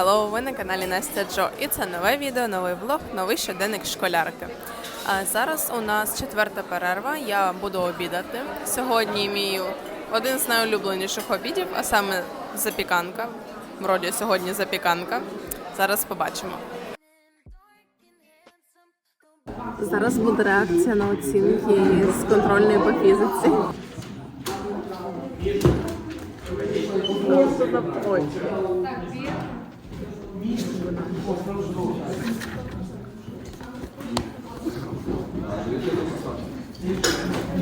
Hello, ви на каналі Настя Джо. І це нове відео, новий влог, новий щоденник школярки. А зараз у нас четверта перерва. Я буду обідати. Сьогодні мій один з найулюбленіших обідів, а саме запіканка. Вроді сьогодні запіканка. Зараз побачимо. Зараз буде реакція на оцінки з контрольної по фізиці.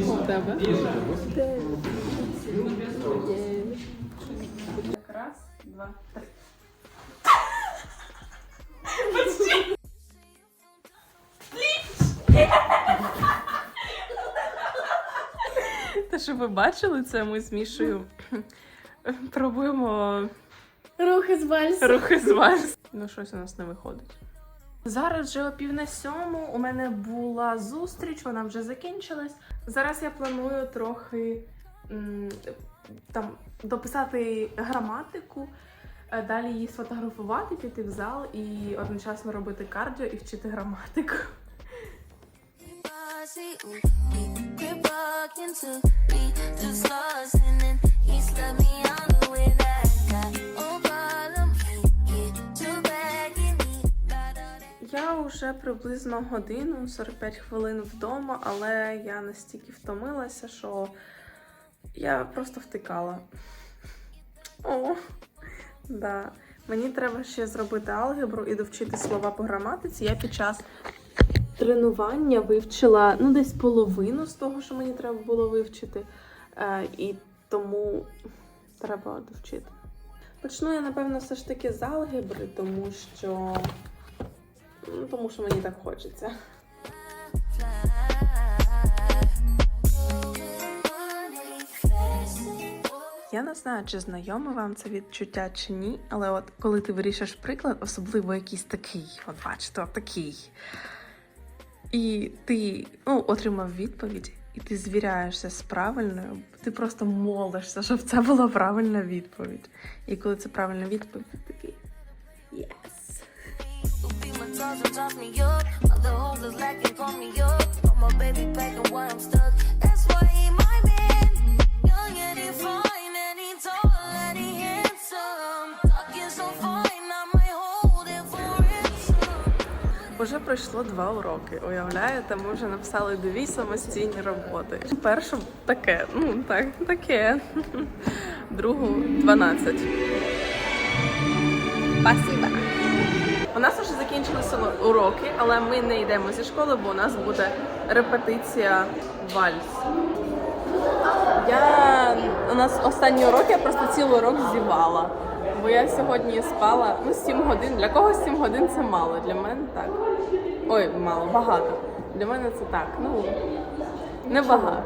У тебе? Раз, два, три. Те, що ви бачили, це ми з пробуємо Рухи з вальсу. рухи з вальс. Ну, щось у нас не виходить. Зараз вже о пів на сьому. У мене була зустріч, вона вже закінчилась. Зараз я планую трохи там дописати граматику, е, далі її сфотографувати, піти в зал і одночасно робити кардіо і вчити граматику. quit walking to me, just lost, and then he slapped me on Вже приблизно годину 45 хвилин вдома, але я настільки втомилася, що я просто втикала. О, да. Мені треба ще зробити алгебру і довчити слова по граматиці. Я під час тренування вивчила ну, десь половину з того, що мені треба було вивчити. Е, і тому треба довчити. Почну я, напевно, все ж таки з алгебри, тому що. Ну, тому що мені так хочеться. Я не знаю, чи знайоме вам це відчуття чи ні, але от коли ти вирішиш приклад, особливо якийсь такий, от бачите, такий. І ти ну, отримав відповідь, і ти звіряєшся з правильною, ти просто молишся, щоб це була правильна відповідь. І коли це правильна відповідь, ти такий toss and toss me up? Other hoes is lacking, call me up. Put my baby back and why I'm stuck. That's why he my man. Young and he fine and he tall and he handsome. Talking so fine, I might hold it for ransom. Уже пройшло два уроки. Уявляєте, ми вже написали дві самостійні роботи. Першу таке, ну так, таке. Другу 12. Спасибо. У нас вже закінчилися уроки, але ми не йдемо зі школи, бо у нас буде репетиція вальс. Я у нас останній урок, я просто цілий урок зівала. Бо я сьогодні спала ну, 7 годин. Для когось 7 годин це мало. Для мене так. Ой, мало, багато. Для мене це так. Ну небагато.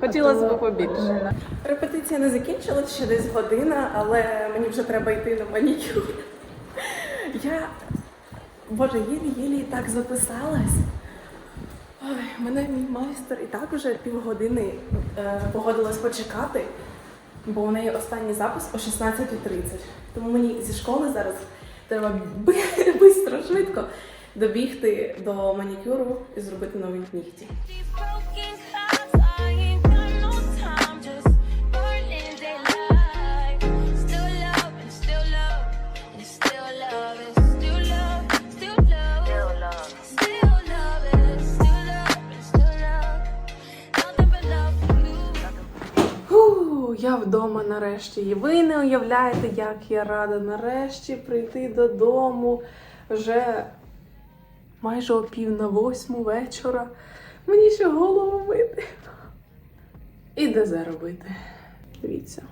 Хотілося б побільше. Репетиція не закінчилась ще десь година, але мені вже треба йти на манікюр. Я боже, єлі-єлі так записалась. Ой, мене мій майстер і так уже півгодини е, погодилась почекати, бо у неї останній запис о 16.30. Тому мені зі школи зараз треба швидко, швидко добігти до манікюру і зробити нові нігті. Нарешті. І ви не уявляєте, як я рада нарешті прийти додому вже майже о пів на восьму вечора. Мені ще голову мити. І дезе робити. Дивіться.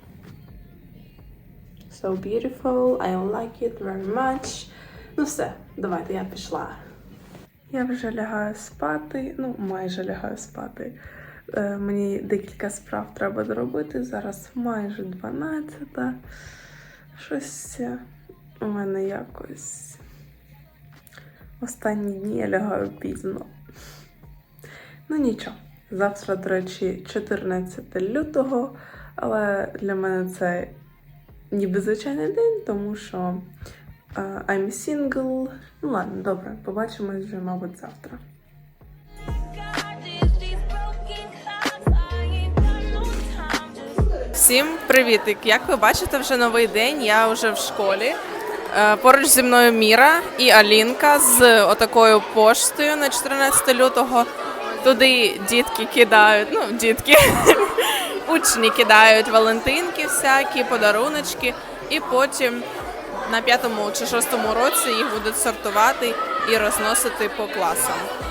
So beautiful, I like it very much. Ну все, давайте я пішла. Я вже лягаю спати, ну майже лягаю спати. Е, мені декілька справ треба доробити. Зараз майже 12. Щось е, у мене якось останні дні я лягаю пізно. Ну нічого. Завтра, до речі, 14 лютого, але для мене це ніби звичайний день, тому що е, I'm single. Ну ладно, добре, побачимось вже, мабуть, завтра. Всім привітик! Як ви бачите, вже новий день. Я вже в школі. Е, Поруч зі мною Міра і Алінка з отакою поштою на 14 лютого. Туди дітки кидають, ну, дітки, учні кидають валентинки, всякі, подаруночки, і потім на п'ятому чи шостому році їх будуть сортувати і розносити по класам.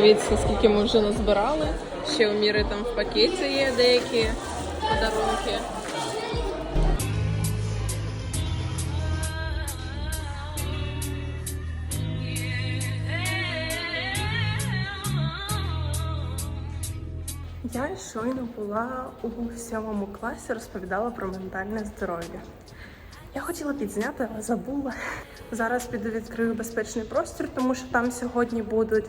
Дивіться, скільки ми вже назбирали. Ще у Міри там в пакеті є деякі подарунки. Я щойно була у сьомому класі, розповідала про ментальне здоров'я. Я хотіла підзняти, але забула. Зараз піду відкрию безпечний простір, тому що там сьогодні будуть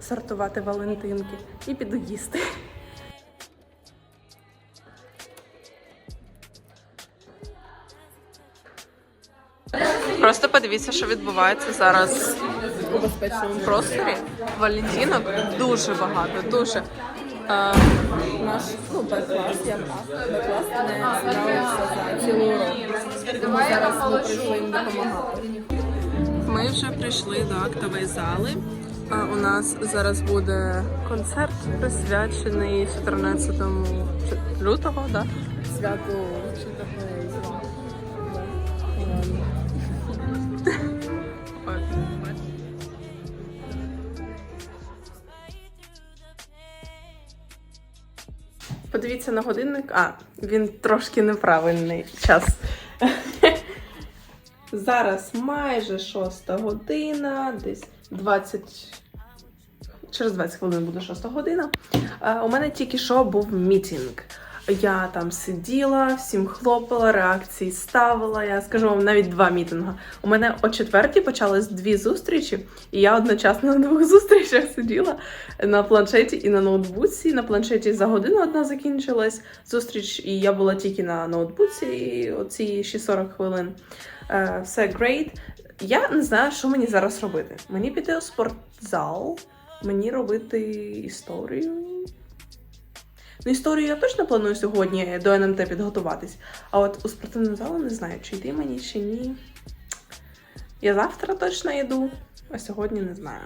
сортувати валентинки і піду їсти. Просто подивіться, що відбувається зараз у безпечному просторі. Валентинок дуже багато, дуже. Е, наш ну, Б-клас, я Б-клас не справився за цілий урок. Зараз ми прийшли їм допомагати. Ми вже прийшли до актової зали. А у нас зараз буде концерт присвячений 14 лютого, да? святу? Подивіться на годинник. А, він трошки неправильний час. Зараз майже шоста година, десь 20. Через 20 хвилин буде шоста година. Е, У мене тільки що був мітінг. Я там сиділа, всім хлопала, реакції ставила. Я скажу вам навіть два мітинги. У мене о четвертій почались дві зустрічі, і я одночасно на двох зустрічах сиділа на планшеті і на ноутбуці. На планшеті за годину одна закінчилась зустріч, і я була тільки на ноутбуці оці ще 40 хвилин. Е, все great. Я не знаю, що мені зараз робити. Мені піти у спортзал, мені робити історію. Ну, історію я точно планую сьогодні до НМТ підготуватись. А от у спортивну залу не знаю, чи йти мені, чи ні. Я завтра точно йду, а сьогодні не знаю.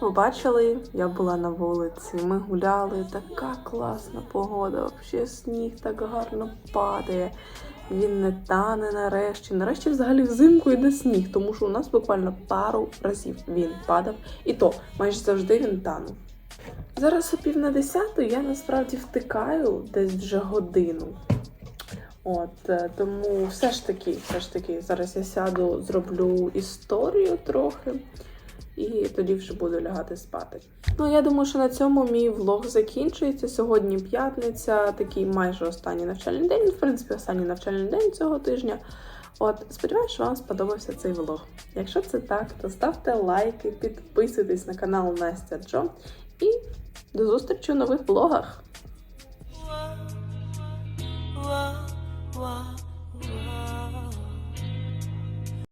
Ви бачили, я була на вулиці, ми гуляли, така класна погода, взагалі сніг так гарно падає. Він не тане нарешті. Нарешті взагалі взимку йде сніг, тому що у нас буквально пару разів він падав, і то майже завжди він танув. Зараз о пів на десяту я насправді втикаю десь вже годину. От е, тому все ж таки, все ж таки, зараз я сяду, зроблю історію трохи і тоді вже буду лягати спати. Ну я думаю, що на цьому мій влог закінчується. Сьогодні п'ятниця, такий майже останній навчальний день. В принципі, останній навчальний день цього тижня. От, сподіваюся, що вам сподобався цей влог. Якщо це так, то ставте лайки, підписуйтесь на канал Настя Джо і до зустрічі у нових влогах.